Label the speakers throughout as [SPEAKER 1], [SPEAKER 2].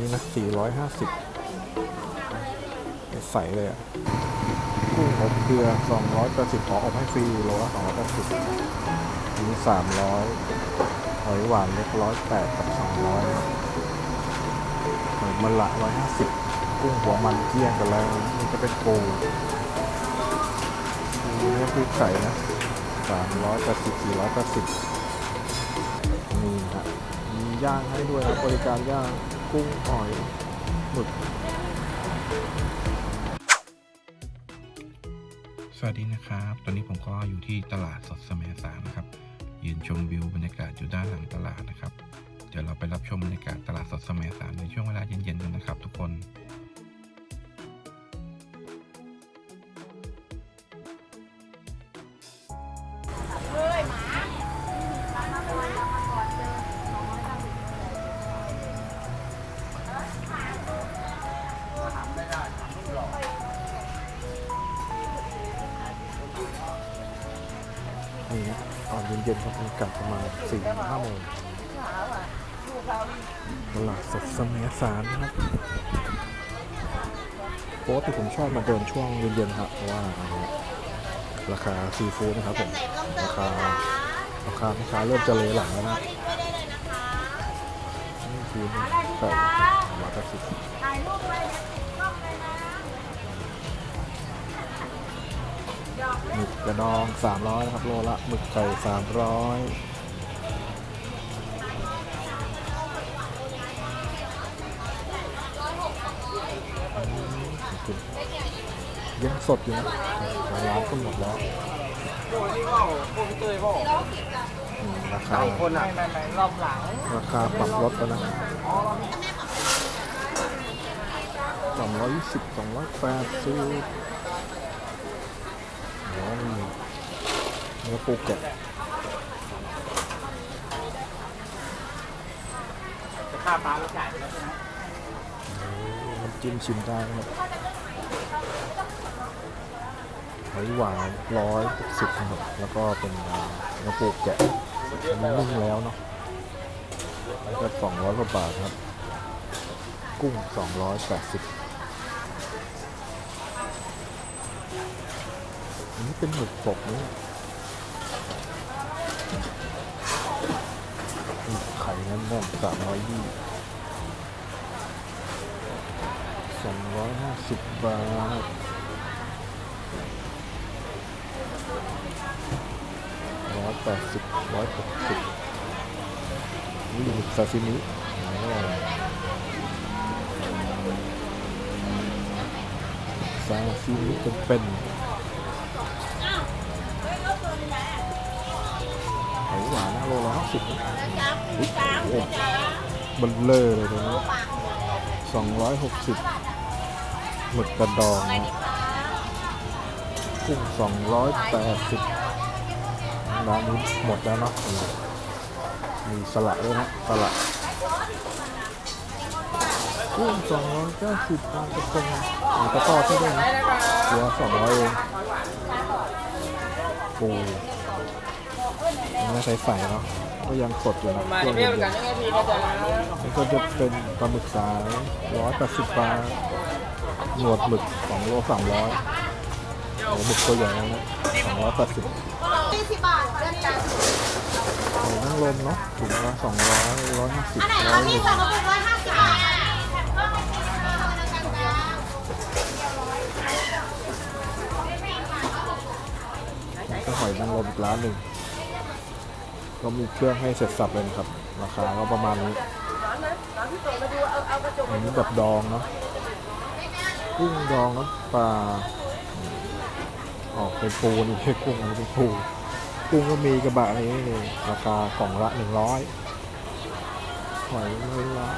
[SPEAKER 1] นี่นะ450 ใส่เลยอะกุ้งอบเกลือ 280ขออบให้ฟรีโลละ280นนี้300 หอยหวานเล็ก108กับ 200หอยมันละ 150 กุ้งหัวมันเกลี้ยงกันแล้ว นี่จะเป็นปูปูเนื้อปูไข่นะ380 480นี่ฮะมีย่างให้ด้วยนะบริการย่าง กุ้งหอยหมึก
[SPEAKER 2] สวัสดีนะครับ ตอนนี้ผมก็อยู่ที่ตลาดสดสมสารนะครับ ยืนชมวิวบรรยากาศอยู่ด้านหลังตลาดนะครับ เดี๋ยวเราไปรับชมบรรยากาศตลาดสดสมสารในช่วงเวลาเย็นๆกันนะครับทุกคน
[SPEAKER 1] เย็นๆครับบรรยากาศประมาณสี่ห้าโมงตลาดสดสมสารนะครับโป๊ที่ผมชอบมาเดินช่วงเย็นๆครับเพราะว่าราคาซีฟู้ดนะครับผมราคาราคาราคาเริ่มจะเลยหลังแล้วนะนี่คือไก่ร้อยแปดสิบ
[SPEAKER 3] ถ่ายรูปไว้
[SPEAKER 1] หมึกกระดองสามร้อยนะครับโลละหมึกไก่สามร้อยยังสดอยู่นะร้านก็หมดแล้วอืมราคา
[SPEAKER 4] คนอะไม่ไม่รอบหลัง
[SPEAKER 1] ราคาปรับลดแล้วนะสองร้อยยี่สิบสองร้อยแปดสิบ โอ้นี่เนื้อปูแกะ
[SPEAKER 4] ค่าปลาเราจ่ายไปแล้วใช่ไหม
[SPEAKER 1] น้ำจิ้มชิมได้ครับหอยหวานร้อยสิบนะครับแล้วก็เป็นเนื้อปูแกะอันนี้นึ่งแล้วเนาะแล้วก็สองร้อยกว่าบาทครับ กุ้งสองร้อยแปดสิบ อันนี้เป็นหมึกสดนี่ไข่แน่นๆสามร้อยยี่สองร้อยห้าสิบบาทร้อยแปดสิบร้อยหกสิบนี่หมึกซาซิมิซาซิมิเป็นเป็น โลละห้าสิบอุ๊ยโอ้โหเบันเลอร์เลยตรงนี้สองร้อยหกสิบหมึกกระดองนะกุ้งสองร้อยแปดสิบร้านนี้หมดแล้วเนาะมีสละด้วยนะสละกุ้งสองร้อยเก้าสิบปลากระพงมีกระต่อใช่ด้วยนะตัวสองร้อยเองปู เนื้อใสๆเนาะก็ยังสดอยู่นะ
[SPEAKER 4] มา
[SPEAKER 1] ช่วง
[SPEAKER 4] เที่
[SPEAKER 1] เย็
[SPEAKER 4] ยวนกันยังไงพี่ก็จะ
[SPEAKER 1] ๆนี่ก็จะเป็นปลาหมึกสายร้อยแปดสิบบาทหนวดหมึกสองโลสามร้อยโอ้หมึกตัวใหญ่แล้วนะสองร้อยแปดสิบ
[SPEAKER 3] ยี่สิบบาทเลื่อนกัน
[SPEAKER 1] หอยนางรมเนาะถุงละสองร้อยร้อยห้าสิบ
[SPEAKER 3] อันไหน
[SPEAKER 1] ร้
[SPEAKER 3] คะ
[SPEAKER 1] อยห
[SPEAKER 3] พี่
[SPEAKER 1] นึ่ง
[SPEAKER 3] สองกระปุกร้อยห้าสิบบาท
[SPEAKER 1] แล้วก็หอยนางรมอีกร้านหนึ่ง ก็มีเครื่องให้เสร็จสับเลยนะครับ ราคาก็ประมาณนี้อันนี้แบบดองเนาะกุ้งดองน้ำปลาออกเป็นปูนี่กุ้งอันนี้เป็นปูกุ้งก็มีกระบะอะไรนี่เลยราคากล่องละหนึ่งร้อยหอยเวลา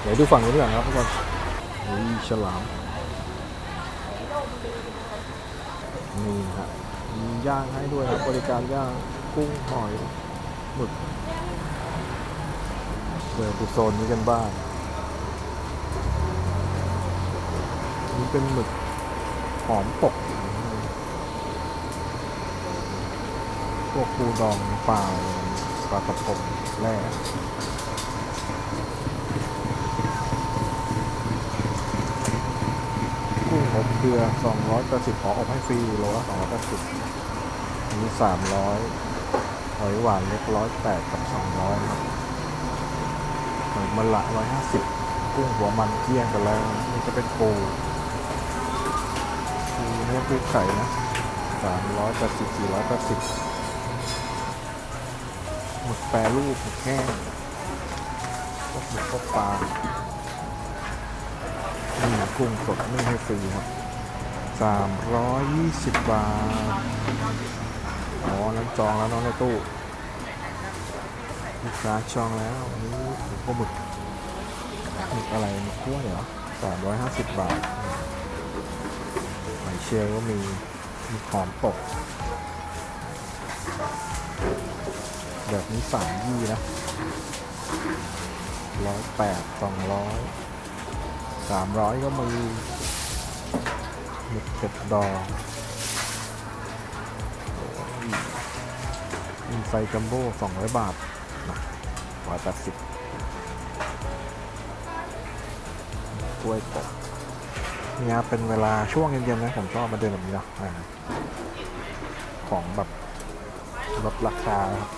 [SPEAKER 1] เดี๋ยวดูฝั่งนี้ดีกว่านะครับทุกคนนี่ฉลามนี่ฮะมีย่างให้ด้วยครับบริการย่าง กุ้งหอยหมึกเดินดูโซนนี้กันบ้างนี่เป็นหมึกหอมปกพวกปูดองปลาปลากระพงแร่กุ้งอบเกลือ280ขอออกให้ฟรีโลละ280อันนี้300 อยหวานเล็ก108กับ200ครับหอยมะละ150กุ้งหัวมันเกลี้ยงกันแล้วนี่จะเป็นปูปูเนื้อปูไข่นะ380 480หมึกแปรรูปหมึกแห้งพวกหมึกพวกปลานี่กุ้งสดไม่ให้ฟรีครับสามร้อยยี่สิบบาท อ๋อนั้นจองแล้วน้องในตู้ลูกค้าจองแล้วนนี้หมูปลาหมึกหมึกอะไรหมึกกล้วเหรอสามร้อยห้าสิบบาทหอยเชลก็มีมีหอมตกแบบนี้สามยี่นะร้อยแปดสองร้อยสามร้อยก็มีหมึกเผ็ดดอง มีไฟจัมโบ้สองร้อยบาทนะร้อยแปดสิบกล้วยตกเนี่ยเป็นเวลาช่วงเย็นๆนะผมชอบมาเดินแบบนี้นะของแบบลดราคาครับ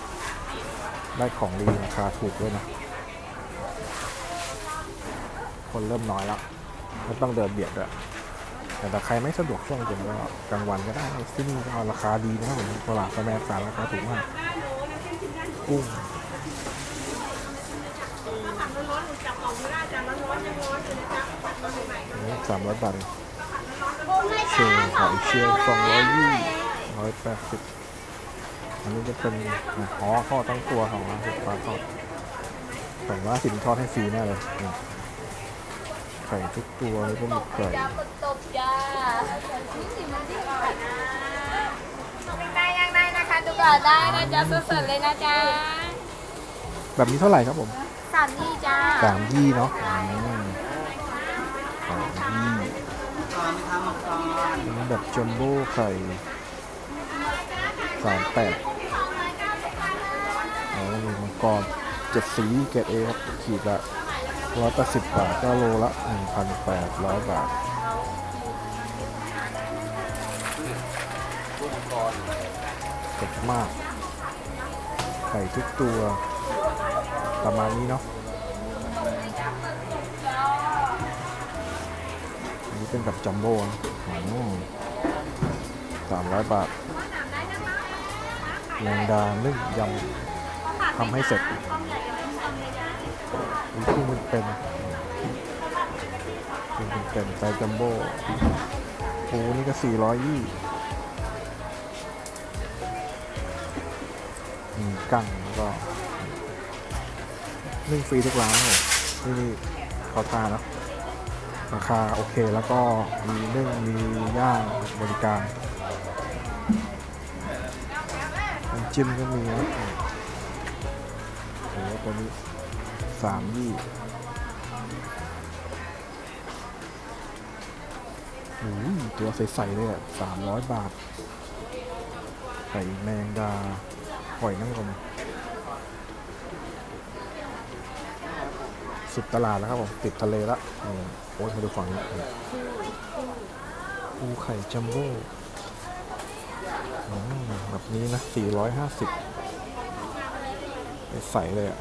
[SPEAKER 1] ได้ของดีราคาถูกด้วยนะ คนเริ่มน้อยแล้วไม่ต้องเดินเบียดด้วย แต่ถ้าใครไม่สะดวกช่วงเย็นก็กลางวันก็ได้ที่นี่ก็ราคาดีนะครับผมตลาดสแมสารราคาถูกมากกุ้งสามร้อยบาทเองเชลล์หอยเชลล์สองร้อยยี่ร้อยแปดสิบอันนี้จะเป็นอ๋อทอดทั้งตัวของร้านสิบปลาทอดสองร้อยสิบทอดให้ฟรีแน่เลยนี่ ไข่ทุกตัวนี่ก็หมึกไก่
[SPEAKER 3] จ้าปึกตบจ้านี่สิมันที่ก่อนนะได้ยังได้นะคะดูก่อนได้นะจ๊ะสดๆเลยนะจ๊ะ
[SPEAKER 1] แบบนี้เท่าไหร่ครับผม
[SPEAKER 3] สามที่จ้า
[SPEAKER 1] สามยี่เนาะอืมสามยี่อันนี้แบบจัมโบ้ไข่สามแปดโอ้มีมังกรเจ็ดสีเกรดเอครับขีดละ ร้อยแปดสิบบาทก็โลละหนึ่งพันแปดร้อยบาทสดมาก ไข่ทุกตัวประมาณนี้เนาะอันนี้เป็นแบบจัมโบ้สามร้อยบาทแมงดานึ่งยำทำให้เสร็จ มีคู่มันเป็นเป็นเป็นเป็นไซจัมโบ้ปูนี่ก็สี่ร้อยยี่กั้งก็นึ่งฟรีทุกร้านนี่นี่ขอทานเนะราคาโอเคแล้วก็มีนึ่งมีย่างบริการน้ำจิ้มก็มีนะโอ้โหตัวนี้ สามยี่โอ้ยตัวใสๆเลยอะสามร้อยบาทไข่แมงดาหอยนางรมสุดตลาดแล้วครับผมติดทะเลละโอ้ยมาดูฝั่งนี้ปูไข่จัมโบ้อืมแบบนี้นะ 450ไปใส่เลยอะ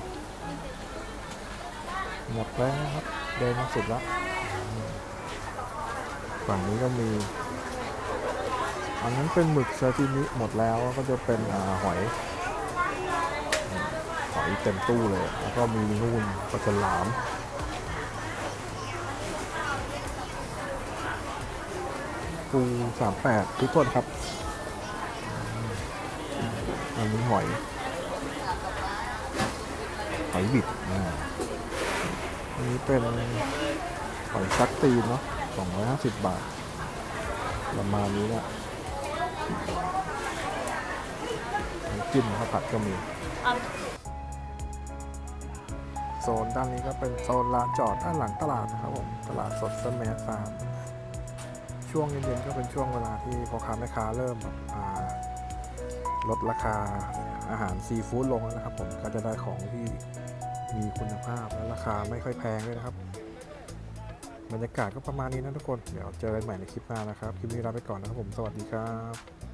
[SPEAKER 1] หมดแล้วครับ เดินมาสุดละอืมฝั่งนี้ก็มี อันนั้นเป็นหมึกซาซิมิหมดแล้วก็จะเป็นอหอย หอยเต็มตู้เลย แล้วก็มีนู่นปลาฉลามปูสามแปดทุกคนครับอันนี้หอย หอยบิดอ่า นี้เป็นหอยชักตีนเนาะสองร้อยห้าสิบบาท ประมาณนี้เนี่ยน้ำจิ้มข้าวผัดก็มี โซนด้านนี้ก็เป็นโซนลานจอดด้านหลังตลาดนะครับผม ตลาดสดสมฟาร์มช่วงเย็นๆก็เป็นช่วงเวลาที่พ่อค้าแม่ค้าเริ่มแบบลดราคาอาหารซีฟู้ดลงแล้วนะครับผมก็จะได้ของที่ มีคุณภาพและราคาไม่ค่อยแพงด้วยนะครับ บรรยากาศก็ประมาณนี้นะทุกคน เดี๋ยวเจอกันใหม่ในคลิปหน้านะครับ คลิปนี้ลาไปก่อนนะครับผม สวัสดีครับ